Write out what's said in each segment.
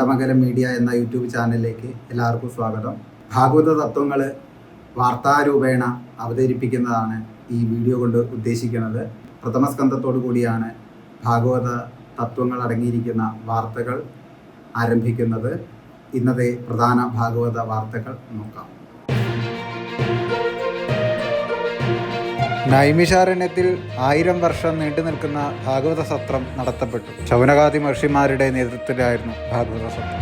Kandamangalam media എന്ന YouTube ചാനലിലേക്ക് എല്ലാവർക്കും സ്വാഗതം. ഭാഗവത തത്വങ്ങൾ വാർത്താരൂപേണ അവതരിപ്പിക്കുന്നതാണ് ഈ വീഡിയോ കൊണ്ട് ഉദ്ദേശിക്കുന്നത്. പ്രഥമ സ്കന്ധത്തോടു കൂടിയാണ് ഭാഗവത തത്വങ്ങൾ അടങ്ങിയിരിക്കുന്ന വാർത്തകൾ ആരംഭിക്കുന്നത്. ഇന്നത്തെ പ്രധാന ഭാഗവത വാർത്തകൾ നോക്കാം. നൈമിഷാരണ്യത്തിൽ ആയിരം വർഷം നീണ്ടു നിൽക്കുന്ന ഭാഗവത സത്രം നടത്തപ്പെട്ടു. ശൗനകാദി മഹർഷിമാരുടെ നേതൃത്വത്തിലായിരുന്നു ഭാഗവത സത്രം.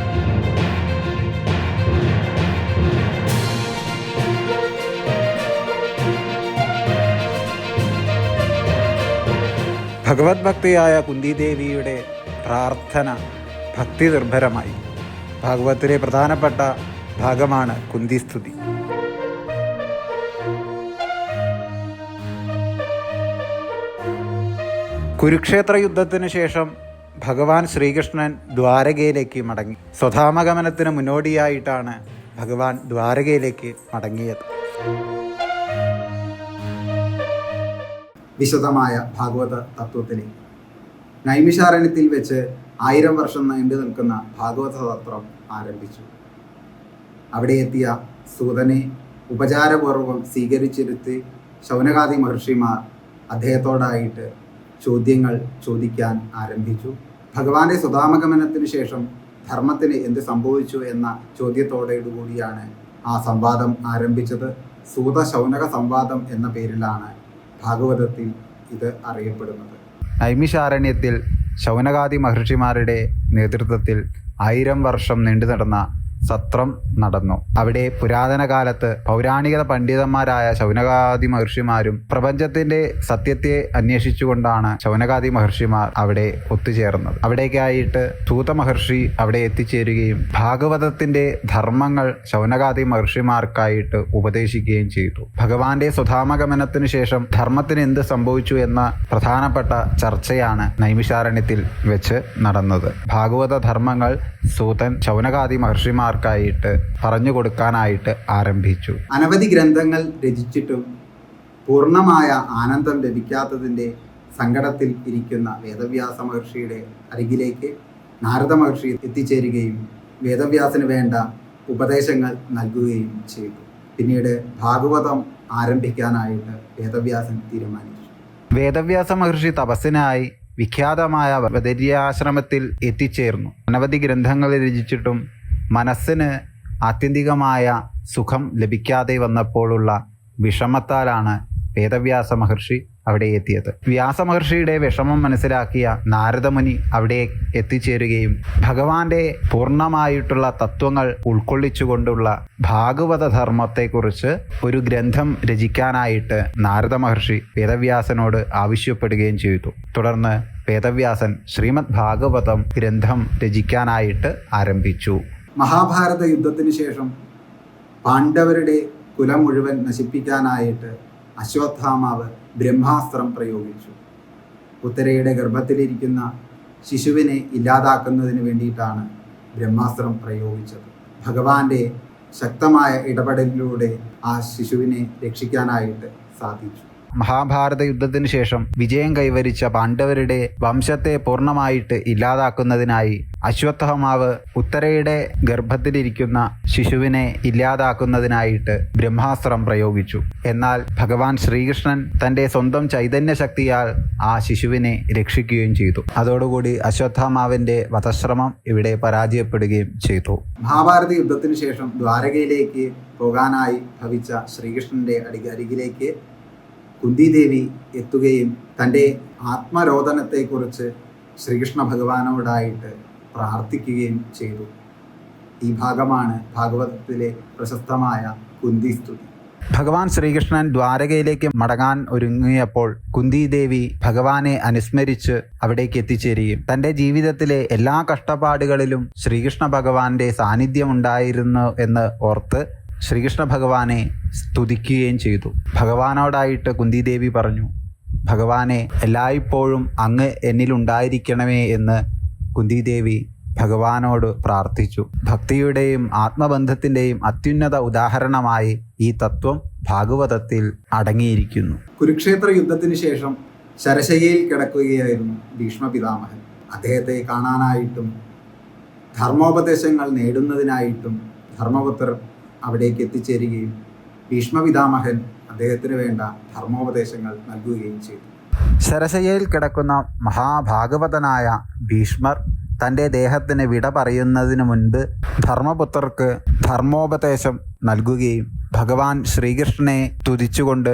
ഭഗവത് ഭക്തിയായ കുന്തിദേവിയുടെ പ്രാർത്ഥന ഭക്തി നിർഭരമായി ഭാഗവത്തിലെ പ്രധാനപ്പെട്ട ഭാഗമാണ് കുന്തിസ്തുതി. കുരുക്ഷേത്ര യുദ്ധത്തിന് ശേഷം ഭഗവാൻ ശ്രീകൃഷ്ണൻ ദ്വാരകയിലേക്ക് മടങ്ങി. സ്വധാമഗമനത്തിന് മുന്നോടിയായിട്ടാണ് ഭഗവാൻ ദ്വാരകയിലേക്ക് മടങ്ങിയത്. വിശദമായ ഭാഗവത തത്വത്തിന്. നൈമിഷാരണ്യത്തിൽ വെച്ച് ആയിരം വർഷം നീണ്ടു നിൽക്കുന്ന ഭാഗവത തത്വം ആരംഭിച്ചു. അവിടെ എത്തിയ സൂതനെ ഉപചാരപൂർവം സ്വീകരിച്ചിരുത്തി ശൗനകാദി മഹർഷിമാർ അദ്ദേഹത്തോടായിട്ട് ചോദ്യങ്ങൾ ചോദിക്കാൻ ആരംഭിച്ചു. ഭഗവാന്റെ സ്വതാമഗമനത്തിന് ശേഷം ധർമ്മത്തിന് എന്ത് സംഭവിച്ചു എന്ന ചോദ്യത്തോടുകൂടിയാണ് ആ സംവാദം ആരംഭിച്ചത്. സൂത ശൗനക സംവാദം എന്ന പേരിലാണ് ഭാഗവതത്തിൽ ഇത് അറിയപ്പെടുന്നത്. നൈമിഷാരണ്യത്തിൽ ശൗനകാദി മഹർഷിമാരുടെ നേതൃത്വത്തിൽ ആയിരം വർഷം നീണ്ടു നടന്ന സത്രം നടന്നു. അവിടെ പുരാതന കാലത്ത് പൗരാണിക പണ്ഡിതന്മാരായ ശൗനകാദി മഹർഷിമാരും പ്രപഞ്ചത്തിന്റെ സത്യത്തെ അന്വേഷിച്ചുകൊണ്ടാണ് ശൗനകാദി മഹർഷിമാർ അവിടെ ഒത്തുചേർന്നത്. അവിടേക്കായിട്ട് സൂത മഹർഷി അവിടെ എത്തിച്ചേരുകയും ഭാഗവതത്തിന്റെ ധർമ്മങ്ങൾ ശൗനകാദി മഹർഷിമാർക്കായിട്ട് ഉപദേശിക്കുകയും ചെയ്തു. ഭഗവാന്റെ സുധാമഗമനത്തിനു ശേഷം ധർമ്മത്തിന് എന്ത് സംഭവിച്ചു എന്ന പ്രധാനപ്പെട്ട ചർച്ചയാണ് നൈമിശാരണ്യത്തിൽ വെച്ച് നടന്നത്. ഭാഗവത ധർമ്മങ്ങൾ സൂതൻ ശൗനകാദി മഹർഷിമാർക്കായിട്ട് പറഞ്ഞു കൊടുക്കാനായിട്ട് ആരംഭിച്ചു. അനവധി ഗ്രന്ഥങ്ങൾ രചിച്ചിട്ടും പൂർണമായ ആനന്ദം ലഭിക്കാത്തതിന്റെ സങ്കടത്തിൽ ഇരിക്കുന്ന വേദവ്യാസ മഹർഷിയുടെ അരികിലേക്ക് നാരദ മഹർഷി എത്തിച്ചേരുകയും വേദവ്യാസന് വേണ്ട ഉപദേശങ്ങൾ നൽകുകയും ചെയ്തു. പിന്നീട് ഭാഗവതം ആരംഭിക്കാനായിട്ട് വേദവ്യാസൻ തീരുമാനിച്ചു. വേദവ്യാസ മഹർഷി തപസ്സിനായി വിഖ്യാതമായ ബദര്യാശ്രമത്തിൽ എത്തിച്ചേർന്നു. അനവധി ഗ്രന്ഥങ്ങൾ രചിച്ചിട്ടും മനസ്സിന് ആത്യന്തികമായ സുഖം ലഭിക്കാതെ വന്നപ്പോഴുള്ള വിഷമത്താലാണ് വേദവ്യാസ മഹർഷി അവിടെ എത്തിയത്. വ്യാസമഹർഷിയുടെ വിഷമം മനസ്സിലാക്കിയ നാരദമുനി അവിടെ എത്തിച്ചേരുകയും ഭഗവാന്റെ പൂർണമായിട്ടുള്ള തത്വങ്ങൾ ഉൾക്കൊള്ളിച്ചുകൊണ്ടുള്ള ഭാഗവത ധർമ്മത്തെക്കുറിച്ച് ഒരു ഗ്രന്ഥം രചിക്കാനായിട്ട് നാരദ മഹർഷി വേദവ്യാസനോട് ആവശ്യപ്പെടുകയും ചെയ്തു. തുടർന്ന് വേദവ്യാസൻ ശ്രീമദ് ഭാഗവതം ഗ്രന്ഥം രചിക്കാനായിട്ട് ആരംഭിച്ചു. മഹാഭാരത യുദ്ധത്തിന് ശേഷം പാണ്ഡവരുടെ കുലം മുഴുവൻ നശിപ്പിക്കാനായിട്ട് അശ്വത്ഥാമാവ് ബ്രഹ്മാസ്ത്രം പ്രയോഗിച്ചു. ഉത്തരയുടെ ഗർഭത്തിലിരിക്കുന്ന ശിശുവിനെ ഇല്ലാതാക്കുന്നതിന് വേണ്ടിയിട്ടാണ് ബ്രഹ്മാസ്ത്രം പ്രയോഗിച്ചത്. ഭഗവാന്റെ ശക്തമായ ഇടപെടലിലൂടെ ആ ശിശുവിനെ രക്ഷിക്കാനായിട്ട് സാധിച്ചു. മഹാഭാരത യുദ്ധത്തിന് ശേഷം വിജയം കൈവരിച്ച പാണ്ഡവരുടെ വംശത്തെ പൂർണമായിട്ട് ഇല്ലാതാക്കുന്നതിനായി അശ്വത്ഥമാവ് ഉത്തരയുടെ ഗർഭത്തിലിരിക്കുന്ന ശിശുവിനെ ഇല്ലാതാക്കുന്നതിനായിട്ട് ബ്രഹ്മാസ്ത്രം പ്രയോഗിച്ചു. എന്നാൽ ഭഗവാൻ ശ്രീകൃഷ്ണൻ തന്റെ സ്വന്തം ചൈതന്യ ശക്തിയാൽ ആ ശിശുവിനെ രക്ഷിക്കുകയും ചെയ്തു. അതോടുകൂടി അശ്വത്ഥമാവിന്റെ വധശ്രമം ഇവിടെ പരാജയപ്പെടുകയും ചെയ്തു. മഹാഭാരത യുദ്ധത്തിന് ശേഷം ദ്വാരകയിലേക്ക് പോകാനായി ഭവിച്ച ശ്രീകൃഷ്ണന്റെ അടി അരികിലേക്ക് കുന്തിദേവി എത്തുകയും തന്റെ ആത്മരോധനത്തെക്കുറിച്ച് ശ്രീകൃഷ്ണ ഭഗവാനോടായിട്ട് പ്രാർത്ഥിക്കുകയും ചെയ്തു. ഈ ഭാഗമാണ് ഭാഗവതത്തിലെ പ്രശസ്തമായ കുന്തി സ്തുതി. ഭഗവാൻ ശ്രീകൃഷ്ണൻ ദ്വാരകയിലേക്ക് മടങ്ങാൻ ഒരുങ്ങിയപ്പോൾ കുന്തിദേവി ഭഗവാനെ അനുസ്മരിച്ച് അവിടേക്ക് എത്തിച്ചേരുകയും തന്റെ ജീവിതത്തിലെ എല്ലാ കഷ്ടപ്പാടുകളിലും ശ്രീകൃഷ്ണ ഭഗവാന്റെ സാന്നിധ്യം ഉണ്ടായിരുന്നു എന്ന് ഓർത്ത് ശ്രീകൃഷ്ണ ഭഗവാനെ സ്തുതിക്കുകയും ചെയ്തു. ഭഗവാനോടായിട്ട് കുന്തിദേവി പറഞ്ഞു ഭഗവാനെ എല്ലായ്പ്പോഴും അങ്ങ് എന്നിലുണ്ടായിരിക്കണമേ എന്ന് കുന്തിദേവി ഭഗവാനോട് പ്രാർത്ഥിച്ചു. ഭക്തിയുടെയും ആത്മബന്ധത്തിന്റെയും അത്യുന്നത ഉദാഹരണമായി ഈ തത്വം ഭാഗവതത്തിൽ അടങ്ങിയിരിക്കുന്നു. കുരുക്ഷേത്ര യുദ്ധത്തിന് ശേഷം ശരശയ്യയിൽ കിടക്കുകയായിരുന്നു ഭീഷ്മ പിതാമഹൻ അദ്ദേഹത്തെ കാണാനായിട്ടും ധർമ്മോപദേശങ്ങൾ നേടുന്നതിനായിട്ടും ധർമ്മപുത്രർ അവിടേക്ക് എത്തിച്ചേരുകയും ഭീഷ്മപിതാമഹൻ അദ്ദേഹത്തിന് വേണ്ട ധർമ്മോപദേശങ്ങൾ നൽകുകയും ചെയ്തു. സരസയയിൽ കിടക്കുന്ന മഹാഭാഗവതനായ ഭീഷ്മർ തന്റെ ദേഹത്തിന് വിട പറയുന്നതിന് മുൻപ് ധർമ്മപുത്രർക്ക് ധർമ്മോപദേശം നൽകുകയും ഭഗവാൻ ശ്രീകൃഷ്ണനെ തുതിച്ചുകൊണ്ട്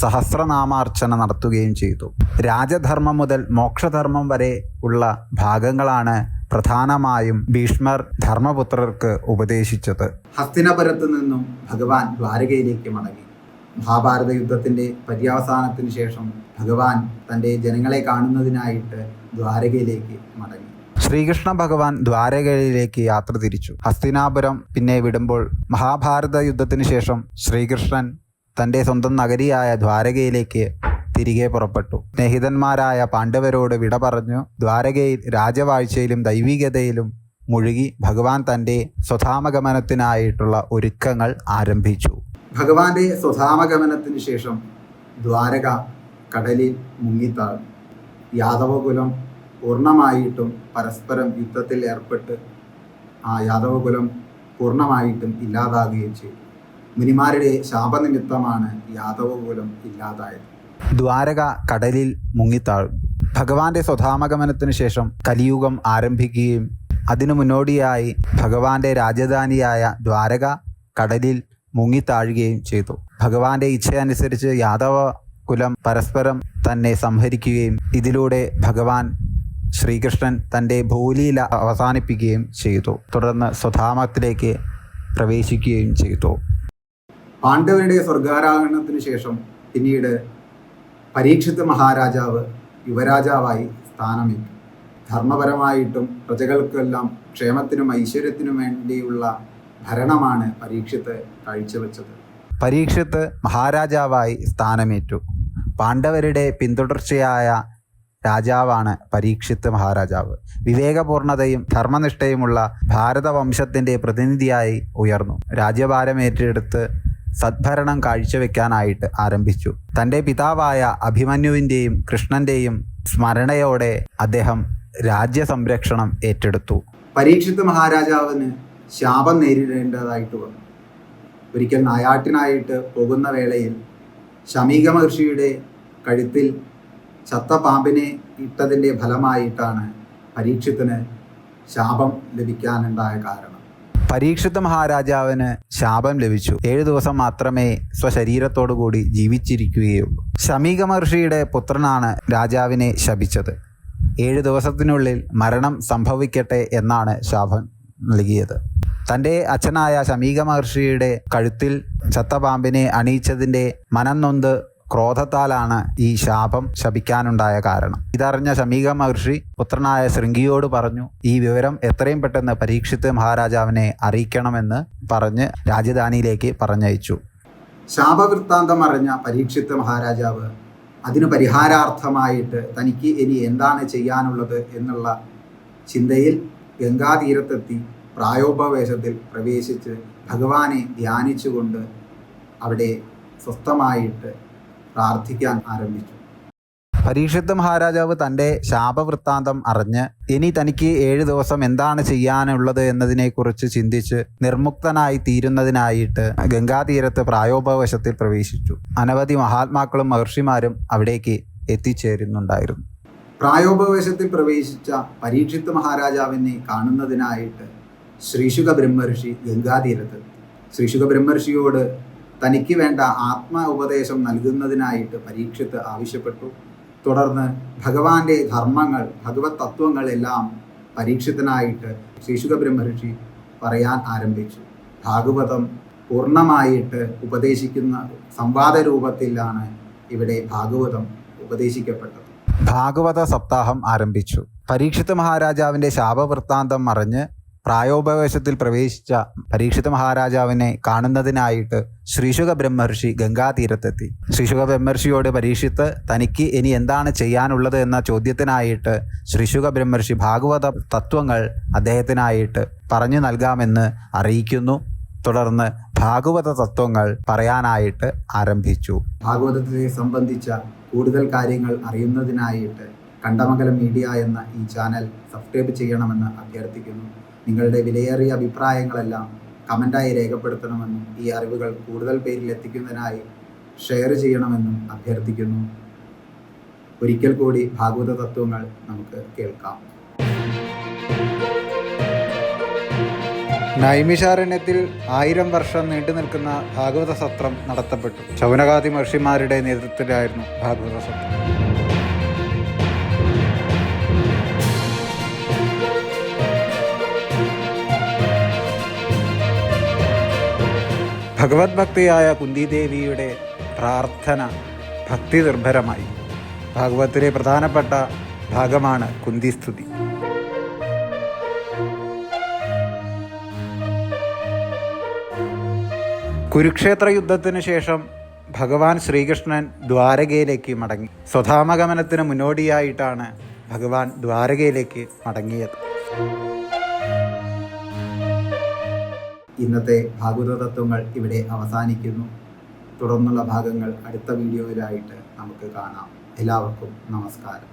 സഹസ്രനാമാർച്ചന നടത്തുകയും ചെയ്തു. രാജധർമ്മം മുതൽ മോക്ഷധർമ്മം വരെ ഉള്ള ഭാഗങ്ങളാണ് പ്രധാനമായും ഭീഷ്മർ ധർമ്മപുത്രർക്ക് ഉപദേശിച്ചത്. ഹസ്തിനപുരത്ത് നിന്നും ഭഗവാൻ ദ്വാരകയിലേക്ക് മടങ്ങി. മഹാഭാരത യുദ്ധത്തിന്റെ പര്യവസാനത്തിന് ശേഷം ഭഗവാൻ തന്റെ ജനങ്ങളെ കാണുന്നതിനായിട്ട് ദ്വാരകയിലേക്ക് മടങ്ങി. ശ്രീകൃഷ്ണ ഭഗവാൻ ദ്വാരകയിലേക്ക് യാത്ര തിരിച്ചു. ഹസ്തിനാപുരം പിന്നെ വിടുമ്പോൾ മഹാഭാരത യുദ്ധത്തിന് ശേഷം ശ്രീകൃഷ്ണൻ തന്റെ സ്വന്തം നഗരിയായ ദ്വാരകയിലേക്ക് തിരികെ പുറപ്പെട്ടു. സ്നേഹിതന്മാരായ പാണ്ഡവരോട് വിട പറഞ്ഞു. ദ്വാരകയിൽ രാജവാഴ്ചയിലും ദൈവികതയിലും മുഴുകി ഭഗവാൻ തന്റെ സ്വധാമഗമനത്തിനായിട്ടുള്ള ഒരുക്കങ്ങൾ ആരംഭിച്ചു. ഭഗവാന്റെ സ്വധാമഗമനത്തിന് ശേഷം ദ്വാരക കടലിൽ മുങ്ങിത്താഴ്ന്നു യാദവകുലം പൂർണമായിട്ടും പരസ്പരം യുദ്ധത്തിൽ ഏർപ്പെട്ട് ആ യാദവകുലം പൂർണമായിട്ടും ഇല്ലാതാകുകയും ചെയ്തു. മുനിമാരുടെ ശാപനിമിത്തമാണ് യാദവകുലം ഇല്ലാതായത്. ദ്വാരക കടലിൽ മുങ്ങിത്താഴും ഭഗവാന്റെ സ്വധാമഗമനത്തിനു ശേഷം കലിയുഗം ആരംഭിക്കുകയും അതിനു മുന്നോടിയായി ഭഗവാന്റെ രാജധാനിയായ ദ്വാരക കടലിൽ മുങ്ങിത്താഴുകയും ചെയ്തു. ഭഗവാന്റെ ഇച്ഛയനുസരിച്ച് യാദവ കുലം പരസ്പരം തന്നെ സംഹരിക്കുകയും ഇതിലൂടെ ഭഗവാൻ ശ്രീകൃഷ്ണൻ തന്റെ ഭൂലീല അവസാനിപ്പിക്കുകയും ചെയ്തു. തുടർന്ന് സ്വധാമത്തിലേക്ക് പ്രവേശിക്കുകയും ചെയ്തു. പാണ്ഡവരുടെ സ്വർഗാരാഹരണത്തിന് ശേഷം പിന്നീട് പരീക്ഷിത് മഹാരാജാവ് യുവരാജാവായി സ്ഥാനമേറ്റു. ധർമ്മപരമായിട്ടും പ്രജകൾക്കെല്ലാം ക്ഷേമത്തിനും ഐശ്വര്യത്തിനും വേണ്ടിയുള്ള ഭരണമാണ് പരീക്ഷത്ത് കാഴ്ചവെച്ചത്. പരീക്ഷത്ത് മഹാരാജാവായി സ്ഥാനമേറ്റു. പാണ്ഡവരുടെ പിന്തുടർച്ചയായ രാജാവാണ് പരീക്ഷിത്ത് മഹാരാജാവ്. വിവേകപൂർണതയും ധർമ്മനിഷ്ഠയുമുള്ള ഭാരതവംശത്തിന്റെ പ്രതിനിധിയായി ഉയർന്നു. രാജ്യഭാരം ഏറ്റെടുത്ത് സദ്ഭരണം കാഴ്ചവെക്കാനായിട്ട് ആരംഭിച്ചു. തന്റെ പിതാവായ അഭിമന്യുവിന്റെയും കൃഷ്ണന്റെയും സ്മരണയോടെ അദ്ദേഹം രാജ്യസംരക്ഷണം ഏറ്റെടുത്തു. പരീക്ഷിത് മഹാരാജാവിന് ശാപം നേരിടേണ്ടതായിട്ട് വന്നു. ഒരിക്കൽ നായാട്ടിനായിട്ട് പോകുന്ന വേളയിൽ ശമീക മഹർഷിയുടെ കഴുത്തിൽ ചത്ത പാമ്പിനെ ഇട്ടതിന്റെ ഫലമായിട്ടാണ് പരീക്ഷത്തിന് ശാപം ലഭിക്കാനുണ്ടായ കാരണം. പരീക്ഷിത് മഹാരാജാവിന് ശാപം ലഭിച്ചു. ഏഴു ദിവസം മാത്രമേ സ്വശരീരത്തോടു കൂടി ജീവിച്ചിരിക്കുകയുള്ളൂ. ശമീക മഹർഷിയുടെ പുത്രനാണ് രാജാവിനെ ശപിച്ചത്. ഏഴു ദിവസത്തിനുള്ളിൽ മരണം സംഭവിക്കട്ടെ എന്നാണ് ശാപം നൽകിയത്. തന്റെ അച്ഛനായ ശമീക മഹർഷിയുടെ കഴുത്തിൽ ചത്തപാമ്പിനെ അണിയിച്ചതിന്റെ മനം നൊന്ത് ക്രോധത്താലാണ് ഈ ശാപം ശപിക്കാനുണ്ടായ കാരണം. ഇതറിഞ്ഞ ശമീക മഹർഷി പുത്രനായ ശൃംഗിയോട് പറഞ്ഞു ഈ വിവരം എത്രയും പെട്ടെന്ന് പരീക്ഷിത്ത് മഹാരാജാവിനെ അറിയിക്കണമെന്ന് പറഞ്ഞ് രാജധാനിയിലേക്ക് പറഞ്ഞയച്ചു. ശാപവൃത്താന്തം അറിഞ്ഞ പരീക്ഷിത്ത് മഹാരാജാവ് അതിന് പരിഹാരാർത്ഥമായിട്ട് തനിക്ക് ഇനി എന്താണ് ചെയ്യാനുള്ളത് എന്നുള്ള ചിന്തയിൽ ഗംഗാതീരത്തെത്തി പ്രായോപവേശത്തിൽ പ്രവേശിച്ച് ഭഗവാനെ ധ്യാനിച്ചുകൊണ്ട് അവിടെ സ്വസ്ഥമായിട്ട് പ്രാർത്ഥിക്കാൻ ആരംഭിച്ചു. പരീക്ഷിത്ത മഹാരാജാവ് തന്റെ ശാപവൃത്താന്തം അറിഞ്ഞ് ഇനി തനിക്ക് ഏഴ് ദിവസം എന്താണ് ചെയ്യാനുള്ളത് എന്നതിനെക്കുറിച്ച് ചിന്തിച്ച് നിർമുക്തനായി തീരുന്നതിനായിട്ട് ഗംഗാതീരത്ത് പ്രായോപവശത്തിൽ പ്രവേശിച്ചു. അനവധി മഹാത്മാക്കളും മഹർഷിമാരും അവിടേക്ക് എത്തിച്ചേരുന്നുണ്ടായിരുന്നു. പ്രായോപവേശത്തിൽ പ്രവേശിച്ച പരീക്ഷിത്ത് മഹാരാജാവിനെ കാണുന്നതിനായിട്ട് ശ്രീശുഖ ബ്രഹ്മർഷി ഗംഗാതീരത്ത് ശ്രീശുഖ ബ്രഹ്മർഷിയോട് തനിക്ക് വേണ്ട ആത്മ ഉപദേശം നൽകുന്നതിനായിട്ട് പരീക്ഷത്ത് ആവശ്യപ്പെട്ടു. തുടർന്ന് ഭഗവാന്റെ ധർമ്മങ്ങൾ ഭഗവത് തത്വങ്ങളെല്ലാം പരീക്ഷത്തിനായിട്ട് ശിശുക ബ്രഹ്മർഷി പറയാൻ ആരംഭിച്ചു. ഭാഗവതം പൂർണമായിട്ട് ഉപദേശിക്കുന്ന സംവാദ രൂപത്തിലാണ് ഇവിടെ ഭാഗവതം ഉപദേശിക്കപ്പെട്ടത്. ഭാഗവത സപ്താഹം ആരംഭിച്ചു. പരീക്ഷിത് മഹാരാജാവിന്റെ ശാപവൃത്താന്തം മറിഞ്ഞ് പ്രായോപവേശത്തിൽ പ്രവേശിച്ച പരീക്ഷിത മഹാരാജാവിനെ കാണുന്നതിനായിട്ട് ശ്രീശുഖ ബ്രഹ്മർഷി ഗംഗാതീരത്തെത്തി. ശ്രീശുഖ ബ്രഹ്മർഷിയോട് പരീക്ഷിത്ത് തനിക്ക് ഇനി എന്താണ് ചെയ്യാനുള്ളത് എന്ന ചോദ്യത്തിനായിട്ട് ശ്രീശുഖ ബ്രഹ്മർഷി ഭാഗവത തത്വങ്ങൾ അദ്ദേഹത്തിനായിട്ട് പറഞ്ഞു നൽകാമെന്ന് അറിയിക്കുന്നു. തുടർന്ന് ഭാഗവത തത്വങ്ങൾ പറയാനായിട്ട് ആരംഭിച്ചു. ഭാഗവതത്തെ സംബന്ധിച്ച കൂടുതൽ കാര്യങ്ങൾ അറിയുന്നതിനായിട്ട് കണ്ടമംഗലം മീഡിയ എന്ന ഈ ചാനൽ സബ്സ്ക്രൈബ് ചെയ്യണമെന്ന് അഭ്യർത്ഥിക്കുന്നു. നിങ്ങളുടെ വിലയേറിയ അഭിപ്രായങ്ങളെല്ലാം കമന്റായി രേഖപ്പെടുത്തണമെന്നും ഈ അറിവുകൾ കൂടുതൽ പേരിൽ എത്തിക്കുന്നതിനായി ഷെയർ ചെയ്യണമെന്നും അഭ്യർത്ഥിക്കുന്നു. ഒരിക്കൽ കൂടി ഭാഗവത തത്വങ്ങൾ നമുക്ക് കേൾക്കാം. നൈമിഷാരണ്യത്തിൽ ആയിരം വർഷം നീണ്ടു നിൽക്കുന്ന ഭാഗവത സത്രം നടത്തപ്പെട്ടു. ശൗനകാതി മഹർഷിമാരുടെ നേതൃത്വത്തിലായിരുന്നു ഭാഗവത സത്രം. ഭഗവത് ഭക്തിയായ കുന്തിദേവിയുടെ പ്രാർത്ഥന ഭക്തി നിർഭരമായി. ഭാഗവത്തിലെ പ്രധാനപ്പെട്ട ഭാഗമാണ് കുന്തിസ്തുതി. കുരുക്ഷേത്ര യുദ്ധത്തിന് ശേഷം ഭഗവാൻ ശ്രീകൃഷ്ണൻ ദ്വാരകയിലേക്ക് മടങ്ങി. സ്വധാമഗമനത്തിന് മുന്നോടിയായിട്ടാണ് ഭഗവാൻ ദ്വാരകയിലേക്ക് മടങ്ങിയത്. ഇന്നത്തെ ഭാഗവത തത്വങ്ങൾ ഇവിടെ അവസാനിക്കുന്നു തുടർന്നുള്ള ഭാഗങ്ങൾ അടുത്ത വീഡിയോയിലായിട്ട് നമുക്ക് കാണാം എല്ലാവർക്കും നമസ്കാരം.